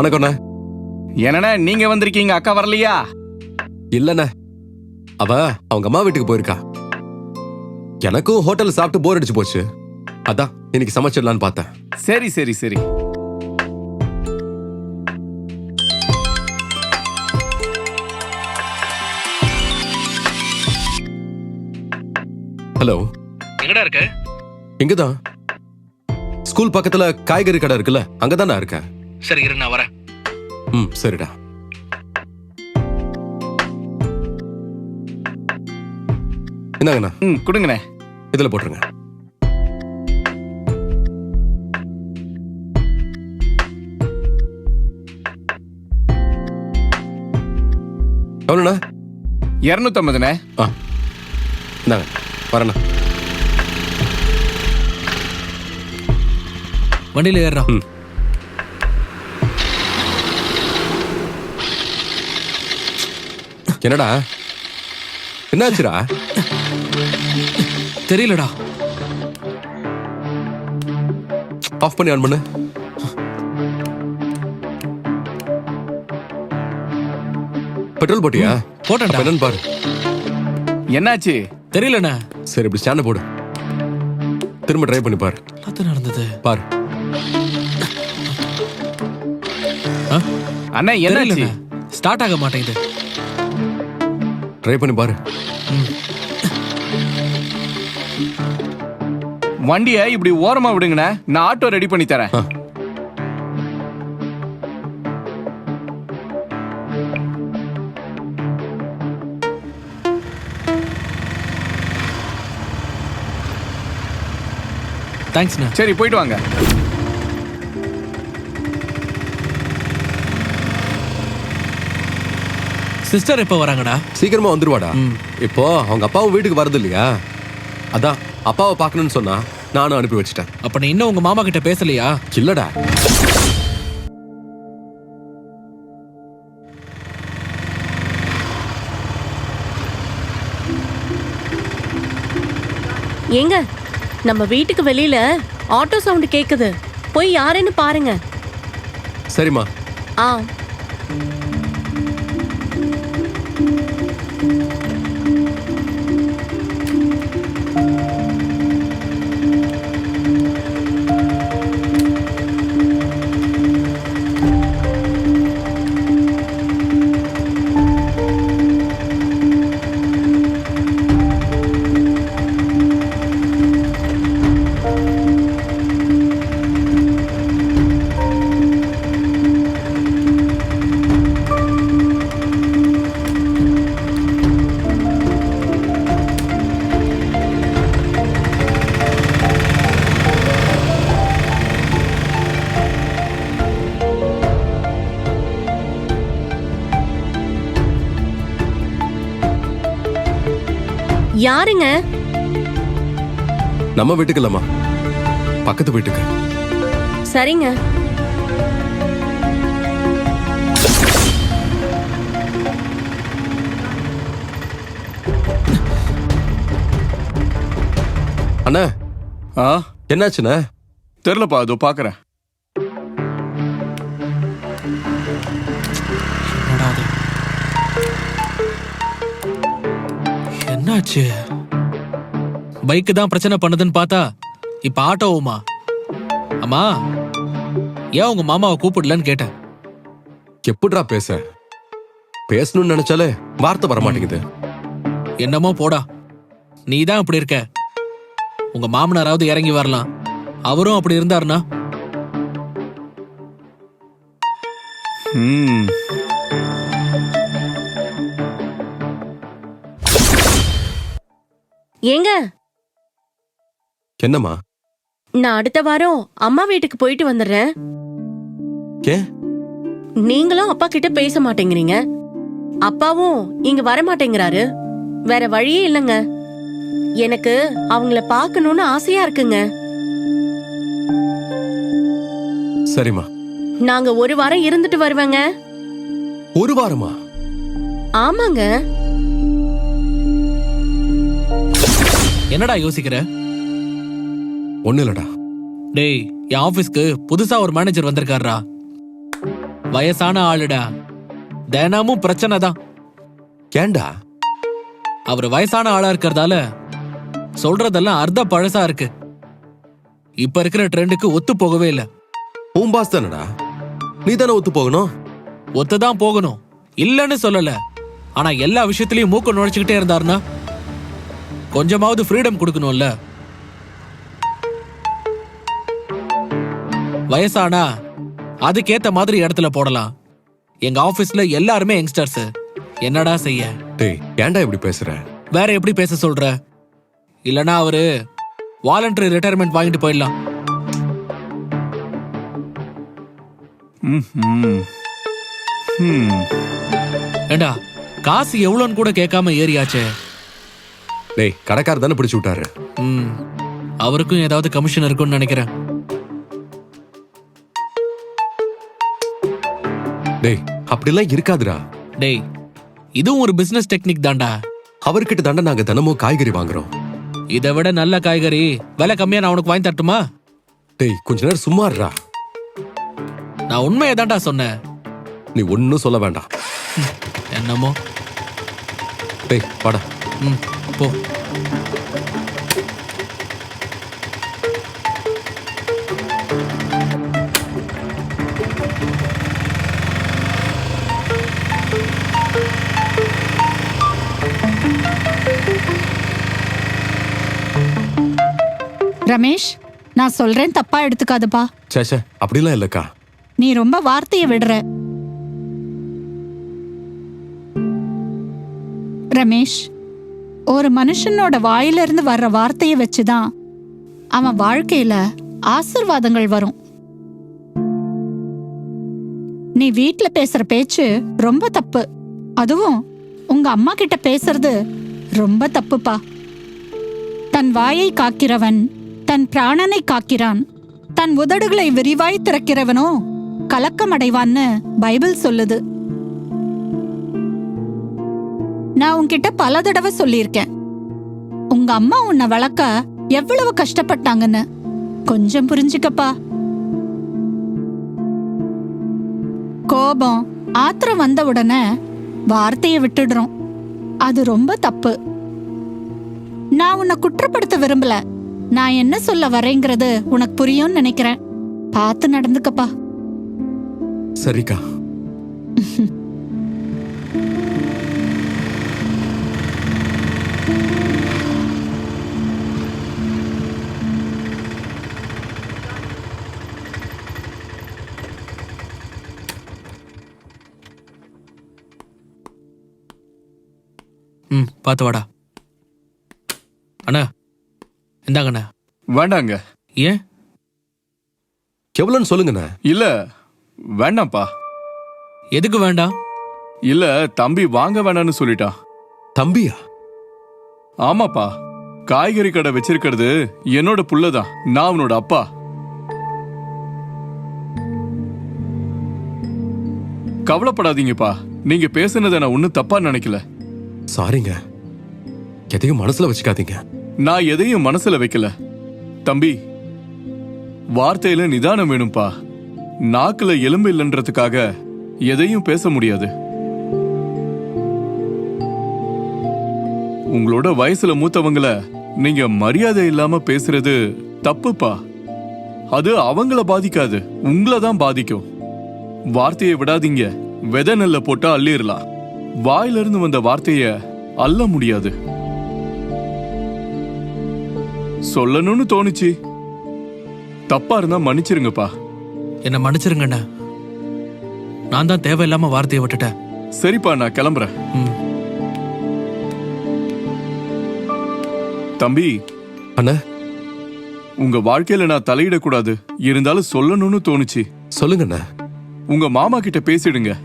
வணக்கம்ண்ணே என்னண்ணே நீங்க வந்திருக்கீங்க அக்கா வரலையா? இல்லண்ணே. அவ அவங்க அம்மா வீட்டுக்கு போயிருக்கா. எனக்கும் ஹோட்டல்ல சாப்பிட்டு போர் அடிச்சு போச்சு. அதான் இன்னைக்கு சமைச்சிடலான்னு பார்த்தேன். சரி சரி சரி. ஹலோ. எங்கடா இருக்க? இங்கதான். ஸ்கூல் பக்கத்துல காய்கறி கடை இருக்குல்ல அங்கதான் நான் இருக்கேன் சரி இரு நான் வரேன். ம் சரிடா. இந்தாங்கண்ணா. ம் கொடுங்கண்ணே. இதுல போட்டுருங்க. எவ்வளோண்ணா? இரநூத்தம்பதுண்ணே. ஆ. இந்தாங்க வரேண்ணா. வண்டியில ஏறுறா ம். என்னடா? என்னாச்சுடா? தெரியலடா. ஆஃப் பண்ணி ஆன் பண்ணு. பெட்ரோல் போட்டியா? போட்டேன்டா. என்னன்னு பாரு. என்னாச்சு? தெரியலண்ணே. சரி இப்படி ஸ்டாண்ட் போடு. திரும்ப ட்ரை பண்ணி பாரு. என்னத்த நடந்தது? பாரு. அண்ணா என்னாச்சு? ஸ்டார்ட் ஆக மாட்டேங்குது. ட்ரை பண்ணி பாரு. வண்டியை இப்படி ஓரமா விடுங்கண்ணே. நான் ஆட்டோ ரெடி பண்ணி தரேன். தேங்க்ஸ்ண்ணே சரி போயிட்டு வாங்க. சிஸ்டர் எப்போ வராங்கடா? சீக்கிரமா வந்துருவாடா. இப்போ அவங்க அப்பாவும் வீட்டுக்கு வரது இல்லையா அதான் அப்பாவை பார்க்கணும்னு சொன்னா நானும் அனுப்பி வச்சிட்டேன். அப்ப நீ இன்னும் உங்க மாமா கிட்ட பேசலையா? இல்லடா. ஏங்க நம்ம வீட்டுக்கு வெளியில ஆட்டோ சவுண்ட் கேக்குது. போய் யாருன்னு பாருங்க. சரிம்மா. ஆ. யாருங்க? நம்ம வீட்டுக்கு இல்லம்மா பக்கத்து வீட்டுக்கு. சரிங்க. அண்ணா. ஆ? என்னாச்சுண்ணே? தெரிலப்பா அதோ பாக்குறேன். என்னாச்சு? பைக்கு தான் பிரச்சனை பண்ணுதுன்னு பார்த்தா இப்ப ஆட்டோவுமா அம்மா ஏன் உங்க மாமாவை கூப்பிடலன்னு கேட்டேன். எப்படிடா பேச? பேசணும்னு நினைச்சாலே வார்த்தை வர மாட்டேங்குது. என்னமோ போடா. நீ தான் அப்படி இருக்க. உங்க மாமனாராவது இறங்கி வரலாம். அவரும் அப்படி இருந்தாருன்னா? ஏங்க? என்னம்மா? நான் அடுத்த வாரம் அம்மா வீட்டுக்கு போயிட்டு வந்துடுறேன். ஏ நீங்களும் அப்பா கிட்ட பேச மாட்டேங்கிறீங்க. அப்பாவும் இங்க வர மாட்டேங்கிறாரு வேற வழியே இல்லைங்க. எனக்கு அவங்கள பார்க்கணும்னு ஆசையா இருக்குங்க. சரிம்மா. நாங்க ஒரு வாரம் இருந்துட்டு வருவேங்க. ஒரு வாரமா? ஆமாங்க. என்னடா யோசிக்கிற? ஒண்ணு இல்லடா. டேய் என் ஆபீஸ்க்கு புதுசா ஒரு மேனேஜர் வந்திருக்காருடா. வயசான ஆளுடா. தினமும் பிரச்சனை தான். ஏன்டா? அவர் வயசான ஆளா இருக்கிறதால சொல்றதெல்லாம் அர்த்த பழசா இருக்கு. இப்ப இருக்கிற ட்ரெண்டுக்கு ஒத்து போகவே இல்ல. உன் பாஸ் தானடா? நீ தானே ஒத்து போகணும்? ஒத்துதான் போகணும். இல்லன்னு சொல்லல. ஆனா எல்லா விஷயத்திலயும் மூக்க நுழைச்சுக்கிட்டே இருந்தாருன்னா கொஞ்சமாவது ஃப்ரீடம் கொடுக்கணும்ல? வயசானா அதுக்கேத்த மாதிரி இடத்துல போடலாம். எங்க ஆபீஸ்ல எல்லாருமே யங்ஸ்டர்ஸ் என்னடா செய்ய? டேய் ஏன்டா இப்படி பேசுற? வேற எப்படி பேச சொல்ற? இல்லனா அவரு வாலண்டரி ரிட்டையர்மெண்ட் வாங்கிட்டு போயிடலாம். ஏண்டா காசு எவ்வளோன்னு கூட கேட்காம ஏறியாச்சே. டேய் கடைக்காரர் தானே பிடிச்சு விட்டாரு? ம் அவருக்கும் ஏதாவது கமிஷன் இருக்கும்னு நினைக்கிறேன். டேய் அப்படிலாம் இருக்காதுடா. டேய் இதுவும் ஒரு பிசினஸ் டெக்னிக் தான்டா. அவர்கிட்ட தாண்டா நாங்க தினமும் காய்கறி வாங்குறோம். இதை விட நல்ல காய்கறி விலை கம்மியா நான் உனக்கு வாங்கி தரட்டுமா? டேய் கொஞ்ச நேரம் சும்மா இருடா. நான் உண்மையை தான்டா சொன்னேன். நீ ஒன்னும் சொல்ல வேண்டாம். என்னமோ? டேய் வாடா. ம். போ. ரமேஷ் நான் சொல்றேன் தப்பா எடுத்துக்காதப்பா. சேச்சே அப்படிலாம் இல்லக்கா. நீ ரொம்ப வார்த்தையை விடுற. ரமேஷ் ஒரு மனுஷனோட வாயிலிருந்து வர்ற வார்த்தையை வச்சுதான் அவன் வாழ்க்கையில ஆசிர்வாதங்கள் வரும். நீ வீட்ல பேசுற பேச்சு ரொம்ப தப்பு. அதுவும் உங்க அம்மா கிட்ட பேசுறது ரொம்ப தப்புப்பா. தன் வாயை காக்கிறவன் தன் பிராணனை காக்கிறான் தன் உதடுகளை விரிவாய் திறக்கிறவனோ கலக்கம் அடைவான்னு பைபிள் சொல்லுது. நான் உன்கிட்ட பல தடவை சொல்லியிருக்கேன். உங்க அம்மா உன்னை வளர்க்க எவ்வளவு கஷ்டப்பட்டாங்கன்னு. கொஞ்சம் புரிஞ்சுக்கப்பா. கோபம் ஆத்திரம் வந்த உடனே வார்த்தையை விட்டுடுறோம். அது ரொம்ப தப்பு. நான் உன்னை குற்றப்படுத்த விரும்பல. நான் என்ன சொல்ல வரேங்கிறது உனக்கு புரியும்னு நினைக்கிறேன். பார்த்து நடந்துக்கப்பா. சரிக்கா. ம் பார்த்து வாடா. அண்ணா இந்தாங்கண்ணா. வேண்டாங்க. ஏன்? எவ்வளோன்னு சொல்லுங்கண்ணே. இல்ல வேண்டாம்ப்பா. எதுக்கு வேண்டாம்? இல்ல தம்பி வாங்க வேணாம்னு சொல்லிட்டான். தம்பியா? ஆமாப்பா. காய்கறி கடை வச்சிருக்கிறது என்னோட புள்ளதான் நான் அவனோட அப்பா. கவலைப்படாதீங்கப்பா. நீங்க பேசுனதை நான் ஒன்னும் தப்பா நினைக்கல. சாரிங்க எதையும் மனசுல வச்சுக்காதீங்க. நான் எதையும் மனசுல வைக்கல. தம்பி வார்த்தையில நிதானம் வேணும்பா. நாக்குல எலும்பு இல்லைன்றதுக்காக எதையும் பேச முடியாது. உங்களோட வயசுல மூத்தவங்கள நீங்க மரியாதை இல்லாம பேசுறது தப்புப்பா. அது அவங்கள பாதிக்காது. உங்களை தான் பாதிக்கும். வார்த்தையை விடாதீங்க. வெத நெல்ல போட்டா அள்ளிடலாம் வாயிலிருந்து வந்த வார்த்தைய அள்ள முடியாது. சொல்லணும்னு தோணுச்சு. தப்பா இருந்தா மன்னிச்சிருங்கப்பா. என்னை மன்னிச்சிருங்கண்ணா. நான் தான் தேவையில்லாம வார்த்தையை விட்டுட்டேன். சரிப்பா நான் கிளம்புறேன். தம்பி. அண்ணா. உங்க வாழ்க்கையில நான் தலையிடக்கூடாது. இருந்தாலும் சொல்லணும்னு தோணுச்சு. சொல்லுங்கண்ணே. உங்க மாமா கிட்ட பேசிடுங்க.